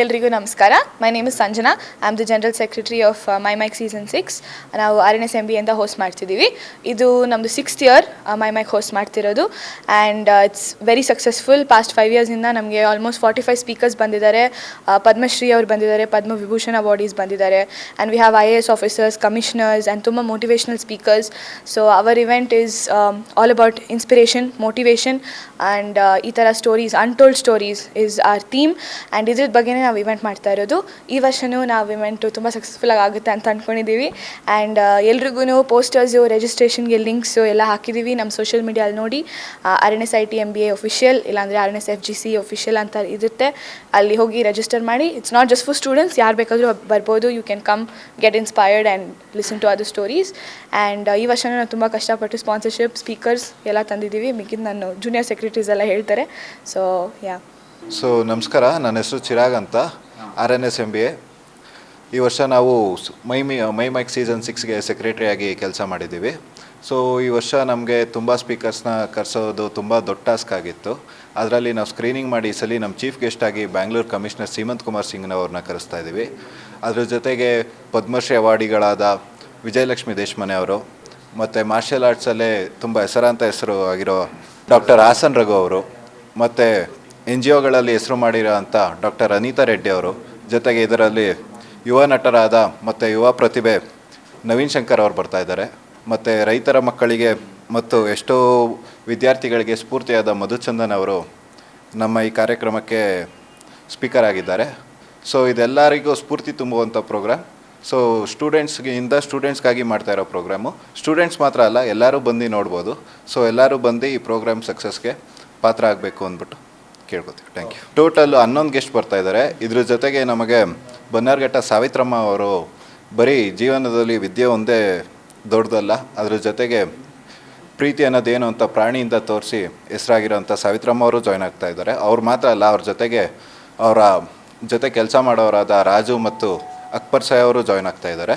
ಎಲ್ರಿಗೂ ನಮಸ್ಕಾರ. My name is Sanjana I am the general secretary of my mic season six ನಾವು R N S M B ಅಂತ host ಮಾಡ್ತಿದ್ದೀವಿ. ಇದು ನಮ್ಮದು sixth year my mic host ಮಾಡ್ತಿರೋದು. And it's very successful past five ಇಯರ್ಸಿಂದ ನಮಗೆ almost forty five speakers ಬಂದಿದ್ದಾರೆ ಪದ್ಮಶ್ರೀ ಅವರು ಬಂದಿದ್ದಾರೆ ಪದ್ಮ ವಿಭೂಷಣ ಅವಾರ್ಡೀಸ್ ಬಂದಿದ್ದಾರೆ. And we have I A S officers commissioners and ತುಂಬ motivational speakers so our event is all about inspiration motivation and ಈ ಥರ stories untold stories is our theme and ಇದ್ರ ಬಗ್ಗೆನೇ ನಾವು ಇವೆಂಟ್ ಮಾಡ್ತಾ ಇರೋದು. ಈ ವರ್ಷವೂ ನಾವು ಇವೆಂಟು ತುಂಬ ಸಕ್ಸಸ್ಫುಲ್ ಆಗುತ್ತೆ ಅಂತ ಅಂದ್ಕೊಂಡಿದ್ದೀವಿ ಆ್ಯಂಡ್ ಎಲ್ರಿಗೂ ಪೋಸ್ಟರ್ಸು ರಿಜಿಸ್ಟ್ರೇಷನ್ಗೆ ಲಿಂಕ್ಸು ಎಲ್ಲ ಹಾಕಿದ್ದೀವಿ ನಮ್ಮ ಸೋಷಿಯಲ್ ಮೀಡಿಯಲ್ಲಿ ನೋಡಿ. R N S I T M B A official ಇಲ್ಲಾಂದರೆ R N S F G C official ಅಂತ ಇರುತ್ತೆ. ಅಲ್ಲಿ ಹೋಗಿ ರಿಜಿಸ್ಟರ್ ಮಾಡಿ. It's not just for students ಯಾರು ಬೇಕಾದರೂ ಬರ್ಬೋದು. You can come get inspired and listen to other stories and ಈ ವರ್ಷನೂ ನಾವು ತುಂಬ ಕಷ್ಟಪಟ್ಟು ಸ್ಪಾನ್ಸರ್ಶಿಪ್ ಸ್ಪೀಕರ್ಸ್ ಎಲ್ಲ ತಂದಿದ್ದೀವಿ ಮಿಕ್ಕಿದ ನಾನು ಜೂನಿಯರ್ ಸೆಕ್ರೆಟರೀಸ್ ಎಲ್ಲ ಹೇಳ್ತಾರೆ. ಸೊ ಯಾ ಸೊ ನಮಸ್ಕಾರ, ನನ್ನ ಹೆಸರು ಚಿರಾಗ್ ಅಂತ R N S M B A ಈ ವರ್ಷ ನಾವು ಮೈ ಮಿ, ಮೈ ಮೈಕ್ ಸೀಸನ್ ಸಿಕ್ಸ್ಗೆ ಸೆಕ್ರೆಟರಿಯಾಗಿ ಕೆಲಸ ಮಾಡಿದ್ದೀವಿ. ಸೊ ಈ ವರ್ಷ ನಮಗೆ ತುಂಬ ಸ್ಪೀಕರ್ಸ್ನ ಕರೆಸೋದು ತುಂಬ ದೊಡ್ಡ ಟಾಸ್ಕ್ ಆಗಿತ್ತು. ಅದರಲ್ಲಿ ನಾವು ಸ್ಕ್ರೀನಿಂಗ್ ಮಾಡಿ ಈ ಸಲ ನಮ್ಮ ಚೀಫ್ ಗೆಸ್ಟಾಗಿ ಬ್ಯಾಂಗ್ಳೂರು ಕಮಿಷನರ್ ಸೀಮಂತ್ ಕುಮಾರ್ ಸಿಂಗ್ನವ್ರನ್ನ ಕರೆಸ್ತಾ ಇದ್ದೀವಿ. ಅದರ ಜೊತೆಗೆ ಪದ್ಮಶ್ರೀ ಅವಾರ್ಡಿಗಳಾದ ವಿಜಯಲಕ್ಷ್ಮಿ ದೇಶಮನೆ ಅವರು, ಮತ್ತು ಮಾರ್ಷಲ್ ಆರ್ಟ್ಸಲ್ಲೇ ತುಂಬ ಹೆಸರಾಂತ ಹೆಸರು ಆಗಿರೋ ಡಾಕ್ಟರ್ ಹಾಸನ್ ರಘು ಅವರು, ಮತ್ತು ಎನ್ ಜಿ ಒಗಳಲ್ಲಿ ಹೆಸರು ಮಾಡಿರೋ ಡಾಕ್ಟರ್ ಅನಿತಾ ರೆಡ್ಡಿ ಅವರು, ಜೊತೆಗೆ ಇದರಲ್ಲಿ ಯುವ ನಟರಾದ ಮತ್ತು ಯುವ ಪ್ರತಿಭೆ ನವೀನ್ ಶಂಕರ್ ಅವರು ಬರ್ತಾ ಇದ್ದಾರೆ. ಮತ್ತು ರೈತರ ಮಕ್ಕಳಿಗೆ ಮತ್ತು ಎಷ್ಟೋ ವಿದ್ಯಾರ್ಥಿಗಳಿಗೆ ಸ್ಫೂರ್ತಿಯಾದ ಮಧುಚಂದನ್ ಅವರು ನಮ್ಮ ಈ ಕಾರ್ಯಕ್ರಮಕ್ಕೆ ಸ್ಪೀಕರ್ ಆಗಿದ್ದಾರೆ. ಸೊ, ಇದೆಲ್ಲರಿಗೂ ಸ್ಫೂರ್ತಿ ತುಂಬುವಂಥ ಪ್ರೋಗ್ರಾಮ್ ಸೊ ಸ್ಟೂಡೆಂಟ್ಸ್ಗೆ ಇಂದ ಸ್ಟೂಡೆಂಟ್ಸ್ಗಾಗಿ ಮಾಡ್ತಾ ಇರೋ ಪ್ರೋಗ್ರಾಮು. ಸ್ಟೂಡೆಂಟ್ಸ್ ಮಾತ್ರ ಅಲ್ಲ, ಎಲ್ಲರೂ ಬಂದು ನೋಡ್ಬೋದು. ಸೊ, ಎಲ್ಲರೂ ಬಂದು ಈ ಪ್ರೋಗ್ರಾಮ್ ಸಕ್ಸಸ್ಗೆ ಪಾತ್ರ ಆಗಬೇಕು ಅಂದ್ಬಿಟ್ಟು. ಕೇಳ್ಕೊತೀವಿ. ಥ್ಯಾಂಕ್ ಯು ಟೋಟಲ್ ಹನ್ನೊಂದು ಗೆಸ್ಟ್ ಬರ್ತಾ ಇದ್ದಾರೆ ಇದ್ರ ಜೊತೆಗೆ ನಮಗೆ ಬನ್ನಾರ್ಘಟ್ಟ ಸಾವಿತ್ರಮ್ಮ ಅವರು ಬರೀ ಜೀವನದಲ್ಲಿ ವಿದ್ಯೆ ಒಂದೇ ದೊಡ್ಡದಲ್ಲ, ಅದ್ರ ಜೊತೆಗೆ ಪ್ರೀತಿ ಅನ್ನೋದೇನು ಅಂತ ಪ್ರಾಣಿಯಿಂದ ತೋರಿಸಿ ಹೆಸರಾಗಿರೋಂಥ ಸಾವಿತ್ರಮ್ಮ ಅವರು ಜಾಯ್ನ್ ಆಗ್ತಾ ಇದ್ದಾರೆ ಅವ್ರು ಮಾತ್ರ ಅಲ್ಲ, ಅವ್ರ ಜೊತೆಗೆ ಅವರ ಜೊತೆ ಕೆಲಸ ಮಾಡೋರಾದ ರಾಜು ಮತ್ತು ಅಕ್ಬರ್ ಸಾಯ್ ಅವರು ಜಾಯ್ನ್ ಆಗ್ತಾ ಇದ್ದಾರೆ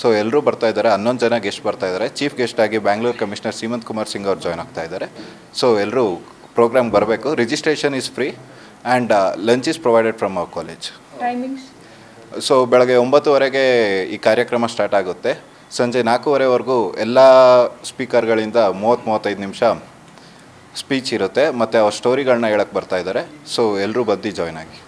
ಸೊ ಎಲ್ಲರೂ ಬರ್ತಾ ಇದ್ದಾರೆ ಹನ್ನೊಂದು ಜನ ಗೆಸ್ಟ್ ಬರ್ತಾ ಇದ್ದಾರೆ ಚೀಫ್ ಗೆಸ್ಟ್ ಆಗಿ ಬ್ಯಾಂಗ್ಳೂರು ಕಮಿಷನರ್ ಸೀಮಂತ್ ಕುಮಾರ್ ಸಿಂಗ್ ಅವರು ಜಾಯ್ನ್ ಆಗ್ತಾ ಇದ್ದಾರೆ ಸೊ ಎಲ್ಲರೂ ಪ್ರೋಗ್ರಾಮ್ ಬರಬೇಕು. Registration is free and lunch is provided from our college timings so ಬೆಳಗ್ಗೆ ಒಂಬತ್ತುವರೆಗೆ ಈ ಕಾರ್ಯಕ್ರಮ ಸ್ಟಾರ್ಟ್ ಆಗುತ್ತೆ. ಸಂಜೆ ನಾಲ್ಕೂವರೆವರೆಗೂ ಎಲ್ಲ ಸ್ಪೀಕರ್ಗಳಿಂದ ಮೂವತ್ತು ಮೂವತ್ತೈದು ನಿಮಿಷ ಸ್ಪೀಚ್ ಇರುತ್ತೆ. ಮತ್ತು ಅವ್ರ ಸ್ಟೋರಿಗಳನ್ನ ಹೇಳಕ್ಕೆ ಬರ್ತಾ ಇದ್ದಾರೆ. ಸೊ ಎಲ್ಲರೂ ಬಂದು ಜಾಯ್ನ್ ಆಗಿ.